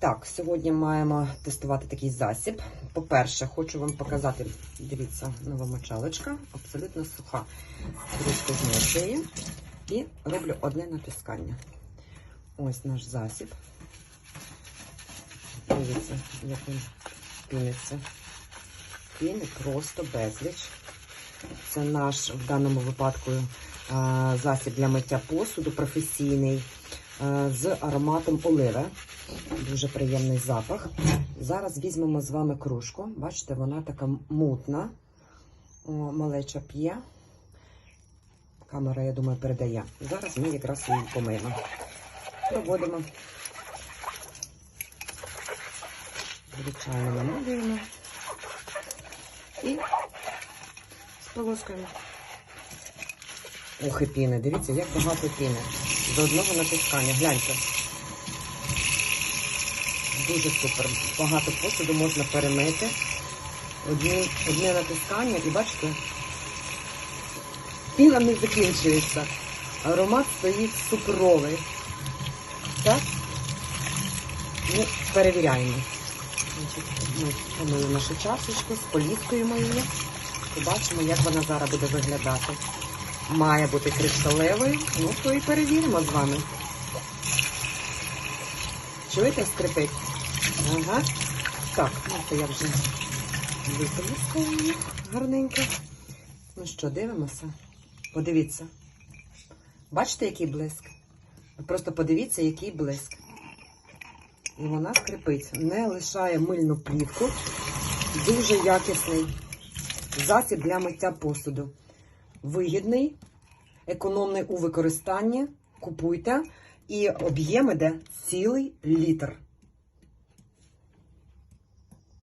Так, сьогодні маємо тестувати такий засіб. По-перше, хочу вам показати, дивіться, нова мочалочка, абсолютно суха. Ручку змочую і роблю одне натискання. Ось наш засіб. Дивіться, як він піниться. Піни просто безліч. Це наш в даному випадку засіб для миття посуду професійний з ароматом оливи. Дуже приємний запах. Зараз візьмемо з вами кружку. Бачите, вона така мутна. О, малеча п'є. Камера, я думаю, передає. Зараз ми якраз її помиємо. Проводимо. Звичайно, намовуємо. І сполоскуємо. Ох, і піни. Дивіться, як багато піни. З одного натискання. Гляньте. Дуже супер. Багато посуду можна перемити. Одні, одне натискання і бачите, піна не закінчується. Аромат стоїть суперовий. Так? Ну, перевіряємо. Ми помили нашу чашечку, споліскуємо її. Побачимо, як вона зараз буде виглядати. Має бути кришталевою, ну то і перевіримо з вами. Чуєте, скрипить? Ага. Так, ну то я вже виполіскала гарненько. Ну що, дивимося? Подивіться. Бачите, який блиск? Просто подивіться, який блиск. І вона скрипить, не лишає мильну плівку. Дуже якісний засіб для миття посуду. Вигідний, економний у використанні. Купуйте. І об'єм іде цілий літр.